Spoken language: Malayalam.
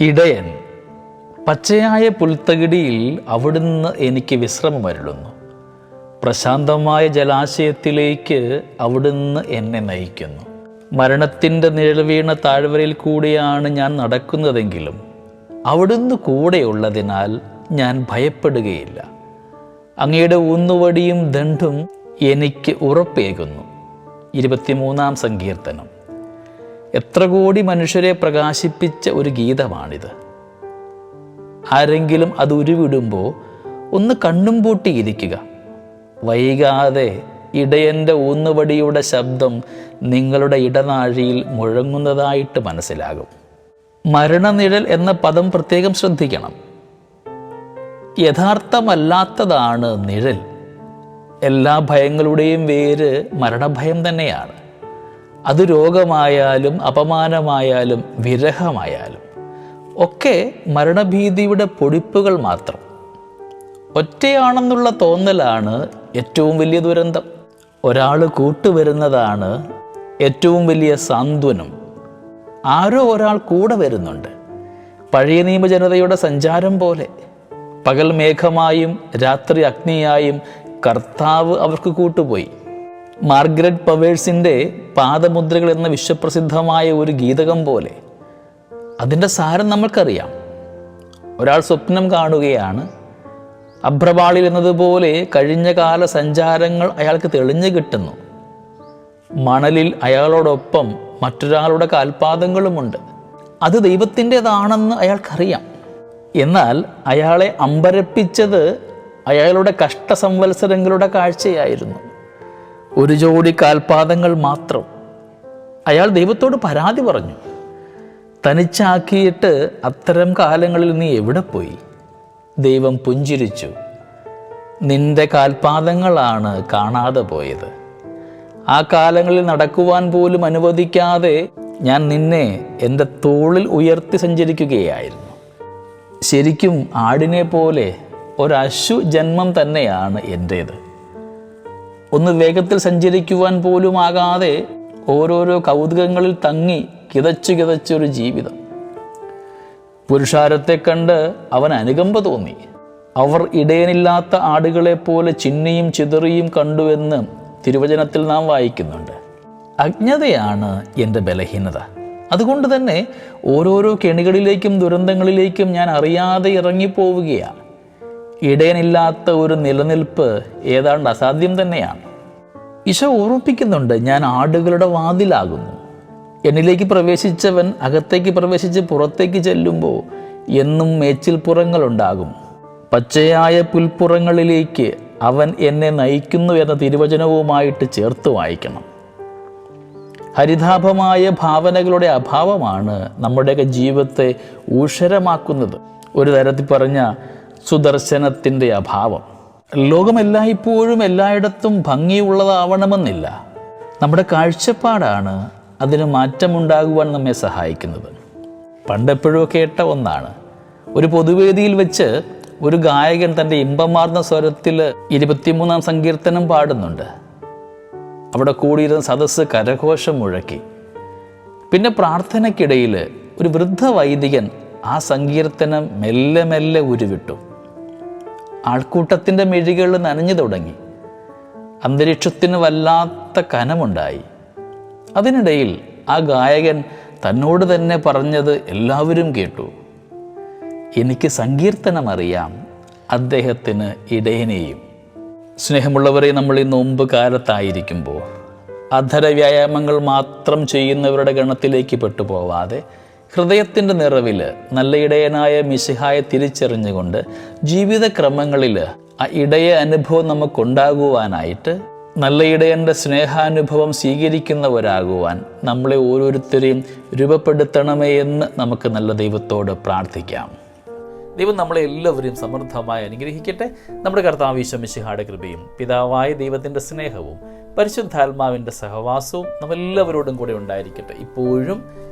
ഇടയൻ പച്ചയായ പുൽത്തകിടിയിൽ അവിടുന്ന് എനിക്ക് വിശ്രമമരുളുന്നു പ്രശാന്തമായ ജലാശയത്തിലേക്ക് അവിടുന്ന് എന്നെ നയിക്കുന്നു. മരണത്തിന്റെ നിഴൽ വീണ താഴ്വരയിൽ കൂടിയാണ് ഞാൻ നടക്കുന്നതെങ്കിലും അവിടുന്ന് കൂടെയുള്ളതിനാൽ ഞാൻ ഭയപ്പെടുകയില്ല. അങ്ങയുടെ ഊന്നുവടിയും ദണ്ഡും എനിക്ക് ഉറപ്പേകുന്നു. ഇരുപത്തിമൂന്നാം സങ്കീർത്തനം. എത്ര കോടി മനുഷ്യരെ പ്രകാശിപ്പിച്ച ഒരു ഗീതമാണിത്. ആരെങ്കിലും അത് ഉരുവിടുമ്പോൾ ഒന്ന് കണ്ണും പൂട്ടിയിരിക്കുക വൈകാതെ ഇടയന്റെ ഊന്നുവടിയുടെ ശബ്ദം നിങ്ങളുടെ ഇടനാഴിയിൽ മുഴങ്ങുന്നതായിട്ട് മനസ്സിലാകും. മരണനിഴൽ എന്ന പദം പ്രത്യേകം ശ്രദ്ധിക്കണം. യഥാർത്ഥമല്ലാത്തതാണ് നിഴൽ. എല്ലാ ഭയങ്ങളുടെയും വേര് മരണഭയം തന്നെയാണ്. അത് രോഗമായാലും അപമാനമായാലും വിരഹമായാലും. ഒക്കെ മരണഭീതിയുടെ പൊടിപ്പുകൾ മാത്രം. ഒറ്റയാണെന്നുള്ള തോന്നലാണ് ഏറ്റവും വലിയ ദുരന്തം. ഒരാൾ കൂട്ടുവരുന്നതാണ് ഏറ്റവും വലിയ സാന്ത്വനം. ആരോ ഒരാൾ കൂടെ വരുന്നുണ്ട്. പഴയ നിയമജനതയുടെ സഞ്ചാരം പോലെ. പകൽ മേഘമായും രാത്രി അഗ്നിയായും കർത്താവ് അവർക്ക് കൂട്ടുപോയി. മാർഗരറ്റ് പവേഴ്സിന്റെ പാദമുദ്രകൾ എന്ന വിശ്വപ്രസിദ്ധമായ ഒരു ഗീതകം പോലെ അതിന്റെ സാരം നമ്മൾക്കറിയാം. ഒരാൾ സ്വപ്നം കാണുകയാണ്. അഭ്രപാളിൽ എന്നതുപോലെ കഴിഞ്ഞ കാല സഞ്ചാരങ്ങൾ അയാൾക്ക് തെളിഞ്ഞു കിട്ടുന്നു. മണലിൽ അയാളോടൊപ്പം മറ്റൊരാളുടെ കാൽപാദങ്ങളുമുണ്ട്. അത് ദൈവത്തിന്റെതാണെന്ന് അയാൾക്കറിയാം. എന്നാൽ അയാളെ അമ്പരപ്പിച്ചത് അയാളുടെ കഷ്ടസംവത്സരങ്ങളുടെ കാഴ്ചയായിരുന്നു. ഒരു ജോഡി കാൽപാദങ്ങൾ മാത്രം. അയാൾ ദൈവത്തോട് പരാതി പറഞ്ഞു. തനിച്ചാക്കിയിട്ട് അത്തരം കാലങ്ങളിൽ നീ എവിടെ പോയി? ദൈവം പുഞ്ചിരിച്ചു. നിന്റെ കാൽപാദങ്ങളാണ് കാണാതെ പോയത്. ആ കാലങ്ങളിൽ നടക്കുവാൻ പോലും അനുവദിക്കാതെ ഞാൻ നിന്നെ എന്റെ തോളിൽ ഉയർത്തി സഞ്ചരിക്കുകയായിരുന്നു. ശരിക്കും ആടിനെ പോലെ ഒരശു ജന്മം തന്നെയാണ് എന്റേത് ഒന്ന് വേഗത്തിൽ സഞ്ചരിക്കുവാൻ പോലും ആകാതെ ഓരോരോ കൗതുകങ്ങളിൽ തങ്ങി കിതച്ചു കിതച്ചൊരു ജീവിതം. പുരുഷാരത്തെ കണ്ട് അവൻ അനുകമ്പ തോന്നി. അവർ ഇടയനില്ലാത്ത ആടുകളെ പോലെ ചിന്നിയും ചിതറിയും കണ്ടുവെന്ന് തിരുവചനത്തിൽ നാം വായിക്കുന്നുണ്ട്. അജ്ഞതയാണ് എന്റെ ബലഹീനത. അതുകൊണ്ട് തന്നെ ഓരോരോ കെണികളിലേക്കും ദുരന്തങ്ങളിലേക്കും ഞാൻ അറിയാതെ ഇറങ്ങിപ്പോവുകയാണ്. ഇടയനില്ലാത്ത ഒരു നിലനിൽപ്പ് ഏതാണ്ട് അസാധ്യം തന്നെയാണ്. ഈശോ ഓർമ്മിപ്പിക്കുന്നുണ്ട് ഞാൻ ആടുകളുടെ വാതിലാകുന്നു. എന്നിലേക്ക് പ്രവേശിച്ചവൻ അകത്തേക്ക് പ്രവേശിച്ച് പുറത്തേക്ക് ചെല്ലുമ്പോൾ എന്നും മേച്ചിൽപ്പുറങ്ങളുണ്ടാകും പച്ചയായ പുൽപ്പുറങ്ങളിലേക്ക് അവൻ എന്നെ നയിക്കുന്നു എന്ന തിരുവചനവുമായിട്ട് ചേർത്ത് വായിക്കണം. ഹരിതാഭമായ ഭാവനകളുടെ അഭാവമാണ് നമ്മുടെയൊക്കെ ജീവിതത്തെ ഊഷരമാക്കുന്നത്. ഒരു തരത്തിൽ പറഞ്ഞ സുദർശനത്തിന്റെ അഭാവം. ലോകം എല്ലായ്പ്പോഴും എല്ലായിടത്തും ഭംഗിയുള്ളതാവണമെന്നില്ല. നമ്മുടെ കാഴ്ചപ്പാടാണ് അതിന് മാറ്റമുണ്ടാകുവാൻ നമ്മെ സഹായിക്കുന്നത്. പണ്ടെപ്പോഴും കേട്ട ഒന്നാണ്. ഒരു പൊതുവേദിയിൽ വെച്ച് ഒരു ഗായകൻ തന്റെ ഇമ്പമാർന്ന സ്വരത്തിൽ ഇരുപത്തിമൂന്നാം സങ്കീർത്തനം പാടുന്നുണ്ട്. അവിടെ കൂടിയിരുന്ന സദസ്സ് കരഘോഷം മുഴക്കി. പിന്നെ പ്രാർത്ഥനയ്ക്കിടയിൽ ഒരു വൃദ്ധ വൈദികൻ ആ സങ്കീർത്തനം മെല്ലെ മെല്ലെ ഉരുവിട്ടു. ആൾക്കൂട്ടത്തിന്റെ മെഴുകൾ നനഞ്ഞു തുടങ്ങി. അന്തരീക്ഷത്തിന് വല്ലാത്ത കനമുണ്ടായി. അതിനിടയിൽ ആ ഗായകൻ തന്നോട് തന്നെ പറഞ്ഞത് എല്ലാവരും കേട്ടു. എനിക്ക് സങ്കീർത്തനം അറിയാം അദ്ദേഹത്തിന് ഇടയനെയും. സ്നേഹമുള്ളവരെ നമ്മൾ ഈ നോമ്പ് കാലത്തായിരിക്കുമ്പോൾ അധര വ്യായാമങ്ങൾ മാത്രം ചെയ്യുന്നവരുടെ ഗണത്തിലേക്ക് പെട്ടുപോവാതെ ഹൃദയത്തിന്റെ നിറവിൽ നല്ല ഇടയനായ മിശിഹായെ തിരിച്ചറിഞ്ഞുകൊണ്ട് ജീവിതക്രമങ്ങളിൽ ആ ഇടയ അനുഭവം നമുക്കുണ്ടാകുവാനായിട്ട് നല്ല ഇടയന്റെ സ്നേഹാനുഭവം സ്വീകരിക്കുന്നവരാകുവാൻ നമ്മളെ ഓരോരുത്തരെയും രൂപപ്പെടുത്തണമേ എന്ന് നമുക്ക് നല്ല ദൈവത്തോട് പ്രാർത്ഥിക്കാം. ദൈവം നമ്മളെ എല്ലാവരെയും സമൃദ്ധമായി അനുഗ്രഹിക്കട്ടെ. നമ്മുടെ കർത്താവ് ഈശ്വമിശിഹായുടെ കൃപയും പിതാവായ ദൈവത്തിന്റെ സ്നേഹവും പരിശുദ്ധാത്മാവിന്റെ സഹവാസവും നമ്മെല്ലാവരോടും കൂടെ ഉണ്ടായിരിക്കട്ടെ. ഇപ്പോഴും